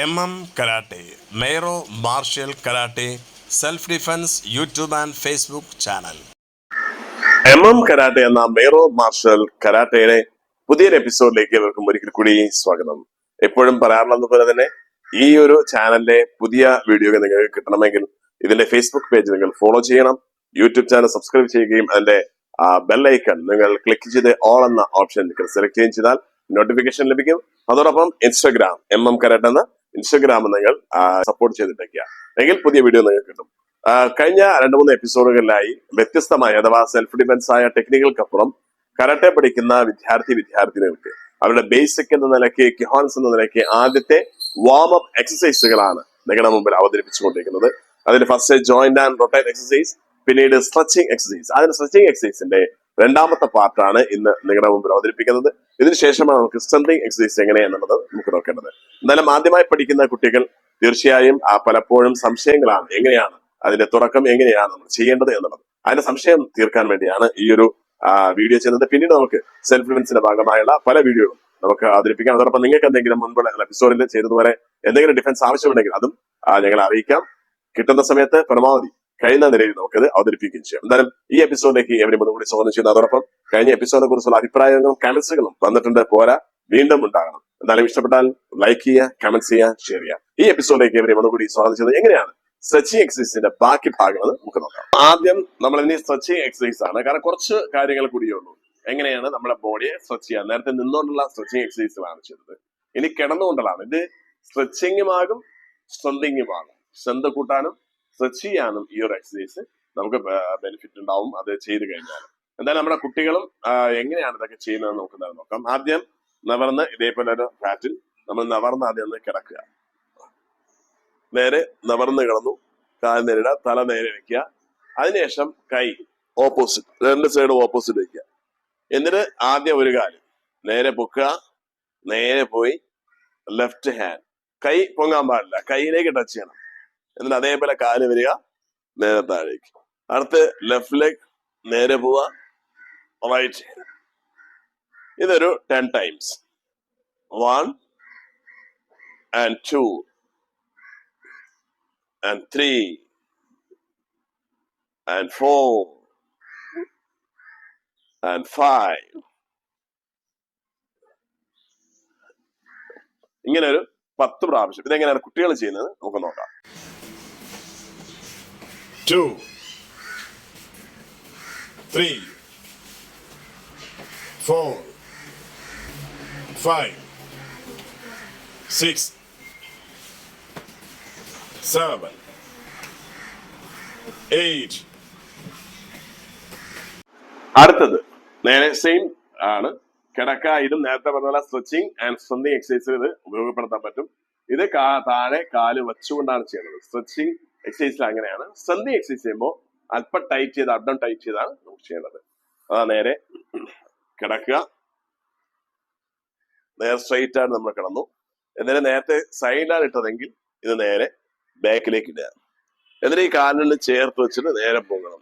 M M karate Mayro martial karate self defence YouTube and Facebook channel M M karate എന്ന Mayro marshal കരാട്ടയുടെ പുതിയൊരു എപ്പിസോഡിലേക്ക് ഇവർക്കും ഒരിക്കൽ കൂടി സ്വാഗതം. എപ്പോഴും പറയാറുള്ളത് പോലെ തന്നെ ഈ ഒരു ചാനലിലെ പുതിയ വീഡിയോ നിങ്ങൾക്ക് കിട്ടണമെങ്കിൽ ഇതിന്റെ ഫേസ്ബുക്ക് പേജ് നിങ്ങൾ ഫോളോ ചെയ്യണം യൂട്യൂബ് ചാനൽ സബ്സ്ക്രൈബ് ചെയ്യുകയും അതിന്റെ ബെൽ ഐക്കൺ നിങ്ങൾ ക്ലിക്ക് ചെയ്ത് ഓൾ എന്ന ഓപ്ഷൻ നിങ്ങൾ സെലക്ട് ചെയ്യുകയും ചെയ്താൽ നോട്ടിഫിക്കേഷൻ ലഭിക്കും. അതോടൊപ്പം Instagram M M karate Instagram നിങ്ങൾ സപ്പോർട്ട് ചെയ്തിട്ടേക്കുക എങ്കിൽ പുതിയ വീഡിയോ നിങ്ങൾക്ക് കിട്ടും. കഴിഞ്ഞ രണ്ട് മൂന്ന് എപ്പിസോഡുകളിലായി വ്യത്യസ്തമായ അഥവാ സെൽഫ് ഡിഫൻസ് ആയ ടെക്നിക്കുകൾക്കപ്പുറം കരാട്ടെ പഠിക്കുന്ന വിദ്യാർത്ഥി വിദ്യാർത്ഥിനികൾക്ക് അവരുടെ ബേസിക് എന്ന നിലയ്ക്ക് കിഹോൺസ് എന്ന നിലയ്ക്ക് ആദ്യത്തെ വാം അപ്പ് എക്സസൈസുകളാണ് നിങ്ങളുടെ മുമ്പിൽ അവതരിപ്പിച്ചുകൊണ്ടിരിക്കുന്നത്. അതിൽ first joint and rotate exercise പിന്നീട് സ്ട്രെച്ചിങ് എക്സസൈസ് അതിന് സ്ട്രെച്ചിങ് എക്സസൈസിന്റെ രണ്ടാമത്തെ പാർട്ടാണ് ഇന്ന് നിങ്ങളുടെ മുമ്പിൽ അവതരിപ്പിക്കുന്നത്. ഇതിനുശേഷമാണ് നമുക്ക് സ്ട്രെങ്തിങ് എക്സസൈസ് എന്നുള്ളത് നമുക്ക് നോക്കേണ്ടത്. എന്തായാലും ആദ്യമായി പഠിക്കുന്ന കുട്ടികൾ തീർച്ചയായും ആ പലപ്പോഴും സംശയങ്ങളാണ്. എങ്ങനെയാണ്? അതിന്റെ തുടക്കം എങ്ങനെയാണ് നമ്മൾ ചെയ്യേണ്ടത് എന്നുള്ളത്. അതിന്റെ സംശയം തീർക്കാൻ വേണ്ടിയാണ് ഈ ഒരു വീഡിയോ ചെയ്യുന്നത്. പിന്നീട് നമുക്ക് സെൽഫ് ഡിഫൻസിന്റെ ഭാഗമായുള്ള പല വീഡിയോകളും നമുക്ക് അവതരിപ്പിക്കാം. അതോടൊപ്പം നിങ്ങൾക്ക് എന്തെങ്കിലും മുൻപുള്ള എപ്പിസോഡിൽ ചെയ്തതുവരെ എന്തെങ്കിലും ഡിഫൻസ് ആവശ്യമുണ്ടെങ്കിൽ അതും ഞങ്ങളെ അറിയിക്കാം. കിട്ടുന്ന സമയത്ത് പരമാവധി കഴിയുന്ന നിലയിൽ നമുക്കത് അവതരിപ്പിക്കുകയും ചെയ്യാം. എന്തായാലും ഈ എപ്പിസോഡിലേക്ക് എവരും ഒന്നുകൂടി സ്വാഗതം ചെയ്യുന്ന. അതോടൊപ്പം കഴിഞ്ഞ എപ്പിസോഡിനെ കുറിച്ചുള്ള അഭിപ്രായങ്ങളും കമന്റ്സുകളും വന്നിട്ടുണ്ട്. പോരാ വീണ്ടും ഉണ്ടാകണം. എന്തായാലും ഇഷ്ടപ്പെട്ടാൽ ലൈക്ക് ചെയ്യുക കമന്റ് ചെയ്യുക ഷെയർ ചെയ്യുക. ഈ എപ്പിസോഡിലേക്ക് എവരും ഒന്നുകൂടി സ്വാഗതം ചെയ്യുന്നത് എങ്ങനെയാണ്? സ്ട്രെച്ചിങ് എക്സസൈസിന്റെ ബാക്കി ഭാഗങ്ങൾ നമുക്ക് നോക്കാം. ആദ്യം നമ്മൾ ഇനി സ്ട്രെച്ചിങ് എക്സസൈസ് ആണ്. കാരണം കുറച്ച് കാര്യങ്ങൾ കൂടിയേ ഉള്ളൂ. എങ്ങനെയാണ് നമ്മുടെ ബോഡിയെ സ്ട്രെച്ച് ചെയ്യാൻ നേരത്തെ നിന്നുകൊണ്ടുള്ള സ്ട്രെച്ചിങ് എക്സസൈസുകളാണ് ചെയ്തത്. ഇനി കിടന്നുകൊണ്ടുള്ളതാണ്. ഇത് സ്ട്രെച്ചിങ്ങുമാകും ആകും സ്ട്രെന്തിങ്ങും ആകും സ്ട്രെന്ത് കൂട്ടാനും സ്ട്രെച്ച് ചെയ്യാനും ഈ ഒരു എക്സസൈസ് നമുക്ക് ബെനിഫിറ്റ് ഉണ്ടാവും. അത് ചെയ്ത് കഴിഞ്ഞാൽ എന്തായാലും നമ്മുടെ കുട്ടികളും എങ്ങനെയാണ് ഇതൊക്കെ ചെയ്യുന്നത് നമുക്ക് നോക്കാം. ആദ്യം നവർന്ന് ഇതേപോലെ ഒരു ഫാറ്റിൽ നമ്മൾ നവർന്ന് ആദ്യം ഒന്ന് കിടക്കുക. നേരെ നവർന്ന് കിടന്നു. കാൽ നേരിടുക തല നേരെ വെക്കുക. അതിനുശേഷം കൈ ഓപ്പോസിറ്റ് രണ്ട് സൈഡ് ഓപ്പോസിറ്റ് വെക്കുക. എന്നിട്ട് ആദ്യം ഒരു കാൽ നേരെ പൊക്കുക. നേരെ പോയി ലെഫ്റ്റ് ഹാൻഡ് കൈ പൊങ്ങാൻ പാടില്ല. കൈയിലേക്ക് ടച്ച് ചെയ്യണം. എന്നിട്ട് അതേപോലെ കാൽ വരിക നേരെ താഴേക്ക്. അടുത്ത് ലെഫ്റ്റ് ലെഗ് നേരെ പോവുക റൈറ്റ് ഇതൊരു ten times one and two and three and four and five ഇങ്ങനെ ഒരു പത്ത് പ്രാവശ്യം. ഇതെങ്ങനെയാണ് കുട്ടികൾ ചെയ്യുന്നത്? നമുക്ക് നോക്കാം. Two three, four, five, six, seven, eight. അടുത്തത്. നേരെ സെയിം ആണ്. കിടക്ക ഇതും നേരത്തെ പറഞ്ഞ സ്ട്രെച്ചിങ് ആൻഡ് സ്ട്രെന്തിങ് എക്സസൈസ് ഇത് ഉപയോഗപ്പെടുത്താൻ പറ്റും. ഇത് താഴെ കാൽ വെച്ചുകൊണ്ടാണ് ചെയ്യുന്നത്. സ്ട്രെച്ചിങ് എക്സസൈസിൽ അങ്ങനെയാണ്. സന്ധി എക്സസൈസ് ചെയ്യുമ്പോൾ അല്പം ടൈറ്റ് ചെയ്ത് അഡം ടൈറ്റ് ചെയ്താണ് നമുക്ക് ചെയ്യേണ്ടത്. അതാ നേരെ കിടക്കുക. നേരെ സ്ട്രൈറ്റ് ആണ് നമ്മൾ കിടന്നു. എന്നിട്ട് നേരത്തെ സൈഡിലാണ് ഇട്ടതെങ്കിൽ ഇത് നേരെ ബാക്കിലേക്ക് ഇടുക. എന്നിട്ട് ഈ കാലിൽ ചേർത്ത് വെച്ചിട്ട് നേരെ പോകണം.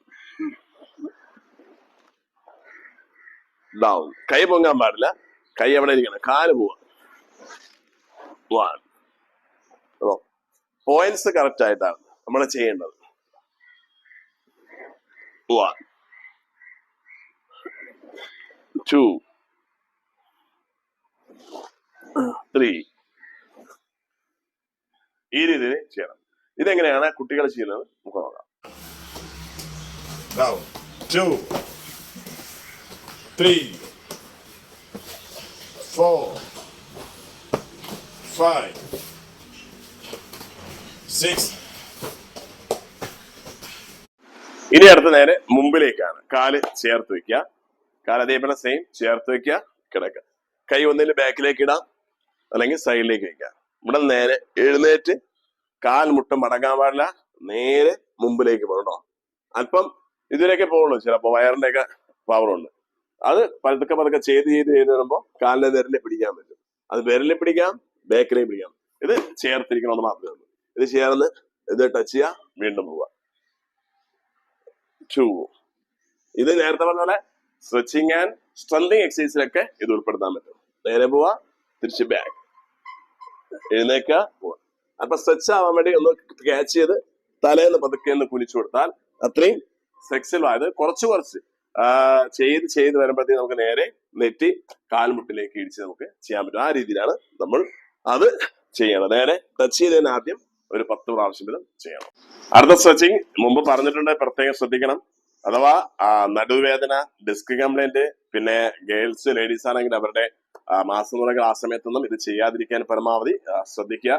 ഡൗൺ കൈ പൊങ്ങാൻ പാടില്ല. കൈ എവിടെ ഇരിക്കണം? കാൽ പോവാ. പോയിന്റ്സ് കറക്റ്റ് ആയിട്ടാണ്. നമ്മൾ ചെയ്യേണ്ടത്. വൺ ടു ത്രീ ഈ രീതിയിൽ ചെയ്യണം. ഇതെങ്ങനെയാണ് കുട്ടികൾ ചെയ്യുന്നത്? നമുക്ക് നോക്കാം. Two three four five Five. Six. ഇനി അടുത്ത നേരെ മുമ്പിലേക്കാണ്. കാൽ ചേർത്ത് വെക്കുക. കാൽ അതേപോലെ സെയിം ചേർത്ത് വെക്കുക. കിടക്കുക. കൈ ഒന്നിൽ ബാക്കിലേക്ക് ഇടാം. അല്ലെങ്കിൽ സൈഡിലേക്ക് വെക്കാം ഇവിടെ നേരെ എഴുന്നേറ്റ് കാൽ മുട്ട മടങ്ങാൻ പാടില്ല. നേരെ മുമ്പിലേക്ക് പോകണം അല്പം ഇതിലേക്ക് പോകുള്ളൂ. ചിലപ്പോൾ വയറിന്റെ ഒക്കെ പവർ ഉണ്ട്. അത് പതുക്കെ പതുക്കെ ചെയ്ത് ചെയ്ത് ചെയ്ത് വരുമ്പോൾ കാലിന്റെ വിരലിൽ പിടിക്കാൻ പറ്റും. അത് വിരലിൽ പിടിക്കാം ബാക്കിലേക്ക് പിടിക്കാം. ഇത് ചേർത്തിരിക്കണമെന്ന് മാത്രമേ ഉള്ളൂ. ഇത് ചേർന്ന് ഇത് ടച്ച് ചെയ്യുക വീണ്ടും പോവുക. ടു ഇത് നേരത്തെ പറഞ്ഞ പോലെ സ്ട്രെച്ചിങ് ആൻഡ് സ്ട്രെങ്തിങ് എക്സസൈസിലൊക്കെ ഇത് ഉൾപ്പെടുത്താൻ പറ്റും. നേരെ പോവാ തിരിച്ച് ബാക്ക് എഴുന്നേക്ക പോവാ. അപ്പൊ സ്ട്രെച്ച് ആവാൻ വേണ്ടി ഒന്ന് ക്യാച്ച് ചെയ്ത് തലേന്ന് പതുക്കെ ഒന്ന് കുനിച്ചു കൊടുത്താൽ അത്രയും ഫ്ലെക്സിബിൾ ആയത് കുറച്ച് കുറച്ച് ചെയ്ത് ചെയ്ത് വരുമ്പോഴത്തേക്ക് നമുക്ക് നേരെ നെറ്റി കാൽമുട്ടിലേക്ക് ഇടിച്ച് നമുക്ക് ചെയ്യാൻ പറ്റും. ആ രീതിയിലാണ് നമ്മൾ അത് ചെയ്യണം നേരെ ടച്ച് ചെയ്തതിന് ആദ്യം ഒരു പത്ത് പ്രാവശ്യം ചെയ്യണം. അടുത്ത സ്ട്രെച്ചിങ് മുമ്പ് പറഞ്ഞിട്ടുണ്ട് പ്രത്യേകം ശ്രദ്ധിക്കണം. അഥവാ നടുവേദന ഡിസ്ക് കംപ്ലൈന്റ് പിന്നെ ഗേൾസ് ലേഡീസ് ആണെങ്കിൽ അവരുടെ മാസം മാസമുറകൾ ആ സമയത്തൊന്നും ഇത് ചെയ്യാതിരിക്കാൻ പരമാവധി ശ്രദ്ധിക്കുക.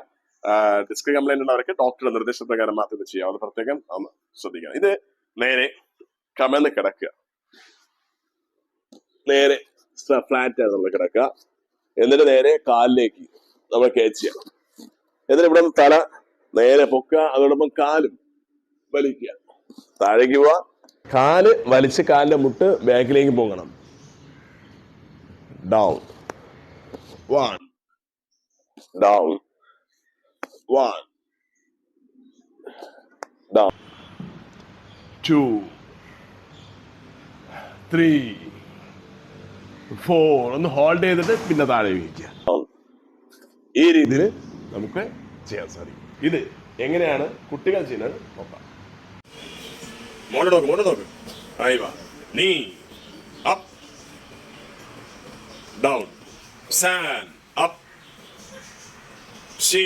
ഡിസ്ക് കംപ്ലൈന്റ് ഉള്ളവർക്ക് ഡോക്ടറുടെ നിർദ്ദേശപ്രകാരം മാത്രം ഇത് ചെയ്യാം. അത് പ്രത്യേകം ഒന്ന് ശ്രദ്ധിക്കണം. ഇത് നേരെ കമന്ന് കിടക്കുക. നേരെ ഫ്ലാറ്റ് ആണ് നമ്മൾ കിടക്കുക. എന്നിട്ട് നേരെ കാലിലേക്ക് നമ്മൾ കേച്ച് ചെയ്യണം എന്നിട്ട് ഇവിടെ തല നേരെ പൊക്ക അതോടൊപ്പം കാലും വലിക്കുക. താഴേക്ക് പോവാ. കാൽ വലിച്ച് കാലിന്റെ മുട്ട് ബാക്കിലേക്ക് പോകണം. Down one down one down two three four ഒന്ന് ഹോൾഡ് ചെയ്തിട്ട് പിന്നെ താഴെ വീഴിക്കുക ഈ രീതിയിൽ നമുക്ക് ചെയ്യാൻ സാധിക്കും. ഇത് എങ്ങനെയാണ് കുട്ടികൾ ചെയ്യുന്നത്? നോക്കാം. മോളെ നോക്ക് മോളെ നോക്ക് ആയി വാ. നീ അപ്പ് ഡൗൺ സാൻ up she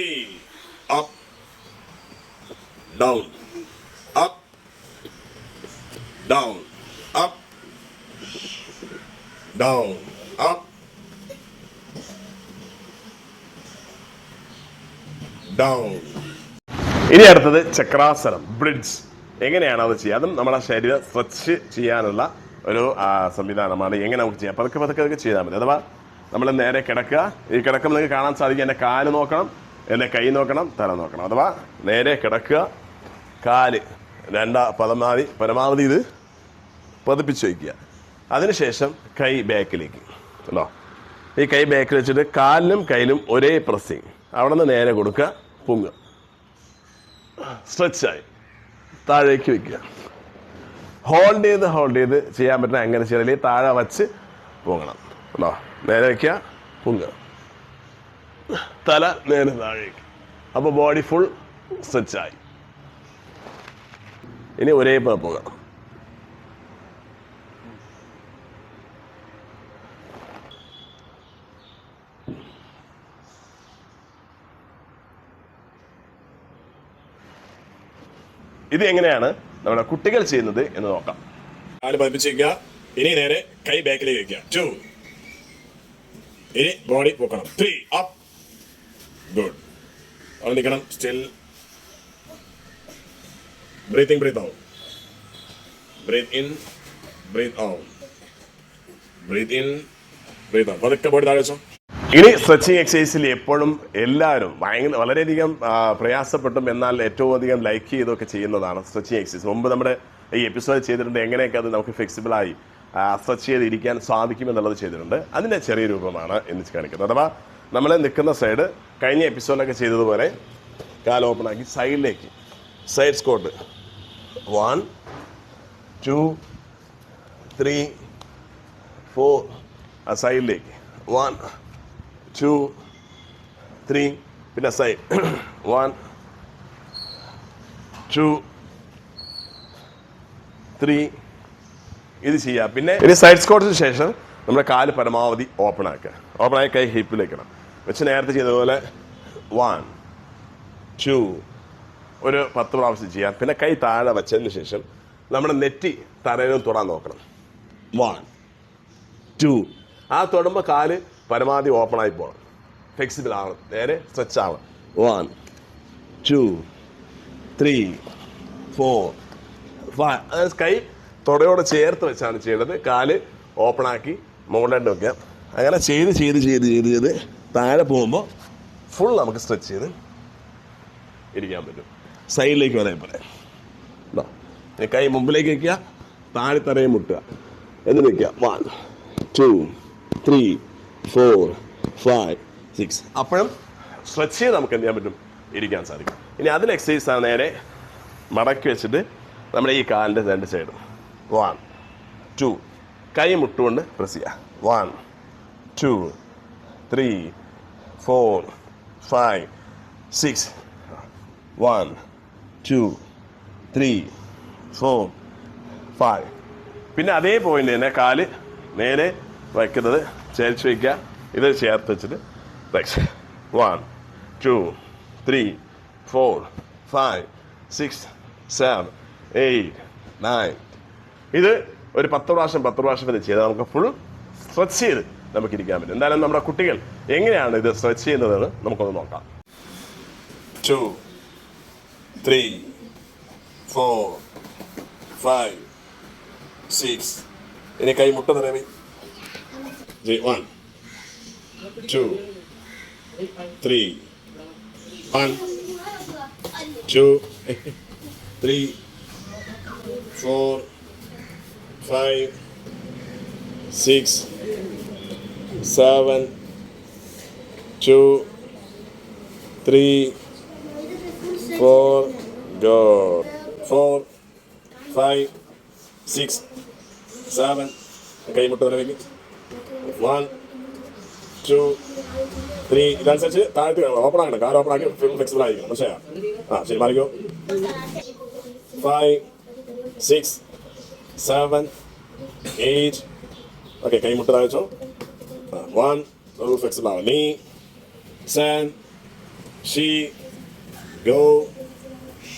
up down up down up down up down ഇനി അടുത്തത് ചക്രാസനം ബ്രിഡ്ജ്. എങ്ങനെയാണ് അത് ചെയ്യുക? അതും നമ്മുടെ ശരീരം സ്ട്രെച്ച് ചെയ്യാനുള്ള ഒരു സംവിധാനമാണ്. എങ്ങനെ നമുക്ക് ചെയ്യാം? പതുക്കെ പതുക്കെ അതൊക്കെ ചെയ്താൽ മതി. അഥവാ നമ്മൾ നേരെ കിടക്കുക. ഈ കിടക്കുമ്പോൾ നിങ്ങൾക്ക് കാണാൻ സാധിക്കും. എന്റെ കാൽ നോക്കണം എന്റെ കൈ നോക്കണം തല നോക്കണം. അഥവാ നേരെ കിടക്കുക. കാൽ രണ്ടാ പരമാവധി പരമാവധി ഇത് പതിപ്പിച്ച് വയ്ക്കുക. അതിനുശേഷം കൈ ബാക്കിലേക്ക്. അല്ലോ ഈ കൈ ബാക്കിൽ വെച്ചിട്ട് കാലിനും കയ്യിലും ഒരേ പ്രസ്സിങ്. അവിടെ നിന്ന് നേരെ കൊടുക്കുക പൊങ്ങുക. സ്ട്രെച്ചായി താഴേക്ക് വെക്കുക. ഹോൾഡ് ചെയ്ത് ഹോൾഡ് ചെയ്ത് ചെയ്യാൻ പറ്റുന്ന എങ്ങനെ ചെയ്യണമെങ്കിൽ താഴെ വച്ച് പോകണം കേട്ടോ? നേരെ വയ്ക്കുക പൊങ്ങുക. തല നേരെ താഴേക്ക്. അപ്പോൾ ബോഡി ഫുൾ സ്ട്രെച്ചായി ഇനി ഒരേ പോകാം. ഇത് എങ്ങനെയാണ് നമ്മുടെ കുട്ടികൾ ചെയ്യുന്നത് എന്ന് നോക്കാം. കാൽ പതിപ്പിച്ച് വെക്കുക ഇനി നേരെ കൈ ബാക്കിലേക്ക് വെക്കുക ടു ഇനി ബോഡി പൊക്കണം. ത്രീ അപ്പ് ഗുഡ് അവിടെ നിൽക്കണം. Still breathing breath out breath in breath out breath in breath out പതുക്കെ ബോഡി താഴെ വെച്ചോ. ഇനി സ്ട്രെച്ചിങ് എക്സസൈസിൽ എപ്പോഴും എല്ലാവരും ഭയങ്കര വളരെയധികം പ്രയാസപ്പെട്ടും എന്നാൽ ഏറ്റവും അധികം ലൈക്ക് ചെയ്തൊക്കെ ചെയ്യുന്നതാണ് സ്ട്രെച്ചിങ് എക്സസൈസ്. മുമ്പ് നമ്മുടെ ഈ എപ്പിസോഡ് ചെയ്തിട്ടുണ്ട് എങ്ങനെയൊക്കെ അത് നമുക്ക് ഫ്ലെക്സിബിളായി സ്ട്രെച്ച് ചെയ്ത് ഇരിക്കാൻ സാധിക്കും എന്നുള്ളത് ചെയ്തിട്ടുണ്ട്. അതിന്റെ ചെറിയ രൂപമാണ് എന്ന് കാണിക്കുന്നത്. അഥവാ നമ്മൾ നിൽക്കുന്ന സൈഡ് കഴിഞ്ഞ എപ്പിസോഡിലൊക്കെ ചെയ്തതുപോലെ കാൽ ഓപ്പൺ ആക്കി സൈഡിലേക്ക് side squat one two three four ആ സൈഡിലേക്ക് വൺ ടു ത്രീ പിന്നെ സൈ വൺ ടു ത്രീ ഇത് ചെയ്യാം. പിന്നെ ഇനി സൈഡ് സ്കോട്ടിന് ശേഷം നമ്മുടെ കാൽ പരമാവധി ഓപ്പൺ ആക്കുക. ഓപ്പൺ ആയി കൈ ഹിപ്പിലേക്കണം വെച്ച് നേരത്തെ ചെയ്തതുപോലെ വൺ ടു ഒരു പത്ത് പ്രാവശ്യം ചെയ്യാം. പിന്നെ കൈ താഴെ വെച്ചതിന് ശേഷം നമ്മുടെ നെറ്റി തറയിലും തൊടാൻ നോക്കണം. വൺ ടു ആ തൊടുമ്പോൾ കാൽ പരമാവധി ഓപ്പൺ ആയി പോകണം ഫ്ലെക്സിബിൾ ആവണം. നേരെ സ്ട്രെച്ച് ആവണം. One two three four five അതായത് കൈ തുടയോട് ചേർത്ത് വെച്ചാണ് ചെയ്യേണ്ടത്. കാൽ ഓപ്പൺ ആക്കി മുകളിലോട്ട് വെക്കുക. അങ്ങനെ ചെയ്ത് ചെയ്ത് ചെയ്ത് ചെയ്ത് ചെയ്ത് താഴെ പോകുമ്പോൾ ഫുൾ നമുക്ക് സ്ട്രെച്ച് ചെയ്ത് ഇരിക്കാൻ പറ്റും. സൈഡിലേക്ക് വരാൻ പറയാം കൈ മുമ്പിലേക്ക് വെക്കുക. താഴെ തറയും മുട്ടുക. എന്ന് വെക്കുക. One two three four five six അപ്പോഴും സ്ട്രെച്ച് ചെയ്ത് നമുക്ക് എന്ത് ചെയ്യാൻ പറ്റും? ഇരിക്കാൻ സാധിക്കും. ഇനി അതിൽ എക്സസൈസ് ആണ് നേരെ മടക്കി വെച്ചിട്ട് നമ്മുടെ ഈ കാലിന്റെ രണ്ട് സൈഡ് വൺ ടു കൈ മുട്ടുകൊണ്ട് പ്രസ് ചെയ്യുക one two three four five six one two three four five പിന്നെ അതേ പോയിന്റ് തന്നെ കാൽ നേരെ വയ്ക്കുന്നത് ചേർച്ച് വയ്ക്കുക. ഇത് ചേർത്ത് വെച്ചിട്ട് right one two three four five six seven eight nine ഇത് ഒരു പത്ത് പ്രാവശ്യം പത്ത് പ്രാവശ്യം വരെ ചെയ്താൽ നമുക്ക് ഫുൾ സ്ട്രെച്ച് ചെയ്ത് നമുക്ക് ഇരിക്കാൻ പറ്റും. എന്തായാലും നമ്മുടെ കുട്ടികൾ എങ്ങനെയാണ് ഇത് സ്ട്രെച്ച് ചെയ്യുന്നതെന്ന് നമുക്കൊന്ന് നോക്കാം. Two three four five six ഇനി കൈ മുട്ട നിറവി one two three one two three four five six seven two three four go four five six seven കൈമുട്ട് വരവേക്ക് വൺ ടു ത്രീ ഇതനുസരിച്ച് താഴത്ത് ഓപ്പൺ ആകണം കാർ ഓപ്പൺ ആക്കി ഫ്ലെക്സിബിൾ ആയിരിക്കണം. പക്ഷേ ആ ശരി Marico. Five six seven eight okay കൈമുട്ട് താഴെ വെച്ചോ വൺ ഫുൾ ഫ്ലെക്സിബിൾ ആവാം നീ സെൻ ഷീ go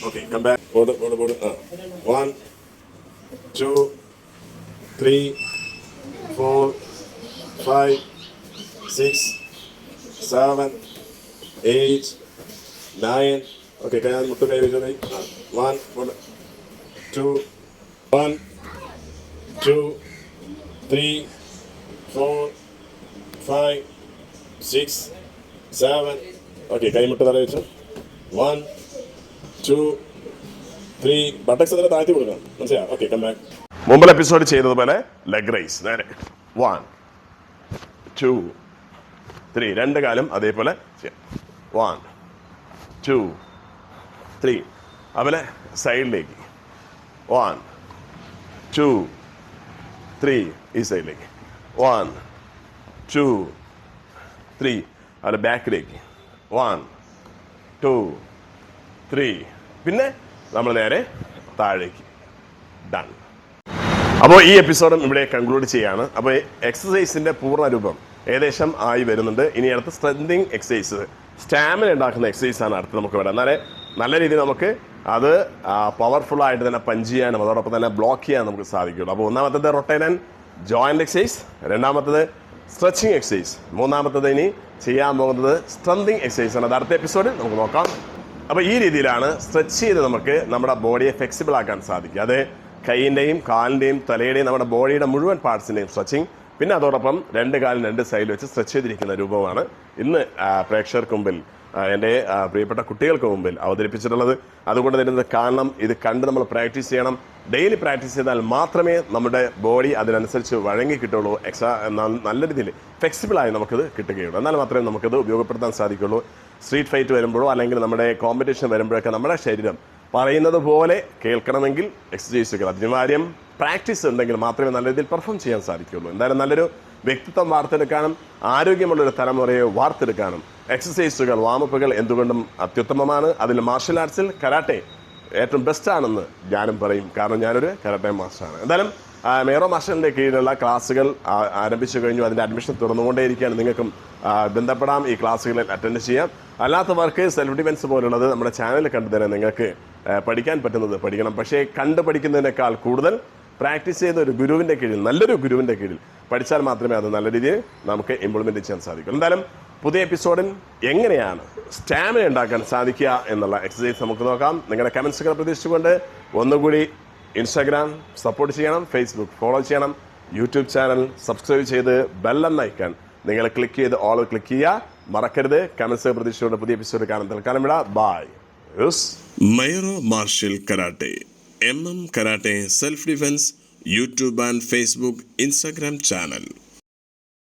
okay come back board board board ആ one two three four five six seven eight nine okay കൈ മുട്ട് കൈ വെച്ചോ കൈ one two one two three four five six seven okay കൈമുട്ട് തല വെച്ചു. വൺ ടു ത്രീ ബട്ടക്സ് അതിനെ താഴ്ത്തി കൊടുക്കണം? മനസ്സിലായോ? ഓക്കെ കം ബാക്ക് മുമ്പിൽ എപ്പിസോഡ് ചെയ്തതുപോലെ ലെഗ് റൈസ് നേരെ. വൺ ടു ത്രീ രണ്ട് കാലം അതേപോലെ ചെയ്യാം. വൺ ടു ത്രീ അതുപോലെ സൈഡിലേക്ക്. വൺ ടു ത്രീ ഈ സൈഡിലേക്ക്. വൺ ടു ത്രീ അതുപോലെ ബാക്കിലേക്ക് വൺ ടു ത്രീ പിന്നെ നമ്മൾ നേരെ താഴേക്ക്. ഡൺ അപ്പോൾ ഈ എപ്പിസോഡും ഇവിടെ കൺക്ലൂഡ് ചെയ്യാണ്. അപ്പോൾ എക്സസൈസിന്റെ പൂർണ രൂപം ഏകദേശം ആയി വരുന്നുണ്ട്. ഇനി അടുത്ത സ്ട്രെങ്തിങ് എക്സസൈസ് സ്റ്റാമിന ഉണ്ടാക്കുന്ന എക്സസൈസ് ആണ് അടുത്ത് നമുക്ക് വേണം എന്നാലേ നല്ല രീതിയിൽ നമുക്ക് അത് പവർഫുൾ ആയിട്ട് തന്നെ പഞ്ച് ചെയ്യാനും അതോടൊപ്പം തന്നെ ബ്ലോക്ക് ചെയ്യാൻ നമുക്ക് സാധിക്കുള്ളൂ അപ്പോൾ ഒന്നാമത്തത് റൊട്ടേൻ ആൻഡ് ജോയിന്റ് എക്സസൈസ് രണ്ടാമത്തത് സ്ട്രെച്ചിങ് എക്സസൈസ് മൂന്നാമത്തത് ഇനി ചെയ്യാൻ പോകുന്നത് സ്ട്രെങ്തിങ് എക്സസൈസ് ആണ്. അത് അടുത്ത എപ്പിസോഡിൽ നമുക്ക് നോക്കാം. അപ്പോൾ ഈ രീതിയിലാണ് സ്ട്രെച്ച് ചെയ്ത് നമുക്ക് നമ്മുടെ ബോഡിയെ ഫ്ലെക്സിബിൾ ആക്കാൻ സാധിക്കുക. അത് കൈയിന്റെയും കാലിന്റെയും തലയുടെയും നമ്മുടെ ബോഡിയുടെ മുഴുവൻ പാർട്സിന്റെയും സ്ട്രെച്ചിങ് പിന്നെ അതോടൊപ്പം രണ്ട് കാലിൽ രണ്ട് സൈഡിൽ വെച്ച് സ്ട്രെച്ച് ചെയ്തിരിക്കുന്ന രൂപമാണ് ഇന്ന് പ്രേക്ഷകർക്ക് മുമ്പിൽ എന്റെ പ്രിയപ്പെട്ട കുട്ടികൾക്ക് മുമ്പിൽ അവതരിപ്പിച്ചിട്ടുള്ളത്. അതുകൊണ്ട് തന്നെ കാരണം ഇത് കണ്ട് നമ്മൾ പ്രാക്ടീസ് ചെയ്യണം. ഡെയിലി പ്രാക്ടീസ് ചെയ്താൽ മാത്രമേ നമ്മുടെ ബോഡി അതിനനുസരിച്ച് വഴങ്ങി കിട്ടുള്ളൂ എക്സാ നല്ല രീതിയിൽ ഫ്ലെക്സിബിളായി നമുക്കിത് കിട്ടുകയുള്ളൂ. എന്നാൽ മാത്രമേ നമുക്കിത് ഉപയോഗപ്പെടുത്താൻ സാധിക്കുള്ളൂ. സ്ട്രീറ്റ് ഫൈറ്റ് വരുമ്പോഴോ അല്ലെങ്കിൽ നമ്മുടെ കോമ്പറ്റീഷൻ വരുമ്പോഴൊക്കെ നമ്മുടെ ശരീരം പറയുന്നത് പോലെ കേൾക്കണമെങ്കിൽ എക്സസൈസുകൾ അനിവാര്യം പ്രാക്ടീസ് ഉണ്ടെങ്കിൽ മാത്രമേ നല്ല രീതിയിൽ പെർഫോം ചെയ്യാൻ സാധിക്കുകയുള്ളൂ. എന്തായാലും നല്ലൊരു വ്യക്തിത്വം വാർത്തെടുക്കാനും ആരോഗ്യമുള്ളൊരു തലമുറയെ വാർത്തെടുക്കാനും എക്സസൈസുകൾ വാമപ്പുകൾ എന്തുകൊണ്ടും അത്യുത്തമമാണ്. അതിൽ മാർഷൽ ആർട്സിൽ കരാട്ടെ ഏറ്റവും ബെസ്റ്റ് ആണെന്ന് ഞാനും പറയും. കാരണം ഞാനൊരു കരാട്ടെ മാസ്റ്ററാണ്. എന്തായാലും മേറോ മാസ്റ്ററിന്റെ കീഴിലുള്ള ക്ലാസ്സുകൾ ആരംഭിച്ചു കഴിഞ്ഞു. അതിന്റെ അഡ്മിഷൻ തുറന്നുകൊണ്ടേയിരിക്കുകയാണ്. നിങ്ങൾക്കും ബന്ധപ്പെടാം. ഈ ക്ലാസ്സുകളിൽ അറ്റൻഡ് ചെയ്യാം. അല്ലാത്തവർക്ക് സെൽഫ് ഡിഫൻസ് പോലുള്ളത് നമ്മുടെ ചാനലിൽ കണ്ടു തന്നെ നിങ്ങൾക്ക് പഠിക്കാൻ പറ്റുന്നത് പഠിക്കണം. പക്ഷേ കണ്ടു പഠിക്കുന്നതിനേക്കാൾ കൂടുതൽ പ്രാക്ടീസ് ചെയ്യുന്ന ഒരു ഗുരുവിന്റെ കീഴിൽ നല്ലൊരു ഗുരുവിന്റെ കീഴിൽ പഠിച്ചാൽ മാത്രമേ അത് നല്ല രീതിയിൽ നമുക്ക് ഇംപ്ലിമെന്റ് ചെയ്യാൻ സാധിക്കൂ. എന്തായാലും പുതിയ എപ്പിസോഡിൽ എങ്ങനെയാണ് സ്റ്റാമിന ഉണ്ടാക്കാൻ സാധിക്കുക എന്നുള്ള എക്സസൈസ് നമുക്ക് നോക്കാം. നിങ്ങളുടെ കമൻസുകൾ പ്രതീക്ഷിച്ചുകൊണ്ട് ഒന്നുകൂടി ഇൻസ്റ്റാഗ്രാം സപ്പോർട്ട് ചെയ്യണം ഫേസ്ബുക്ക് ഫോളോ ചെയ്യണം യൂട്യൂബ് ചാനൽ സബ്സ്ക്രൈബ് ചെയ്ത് ബെല്ലെന്ന് ഐക്കൺ നിങ്ങൾ ക്ലിക്ക് ചെയ്ത് ഓൾ ക്ലിക്ക് ചെയ്യുക. മറക്കരുത്. കമൻസ് പ്രതീക്ഷിച്ചുകൊണ്ട് പുതിയ എപ്പിസോഡ് കാണാൻ തൽക്കാലം വിടാം. Bye Mayro martial karate M M karate self defence YouTube and Facebook Instagram channel.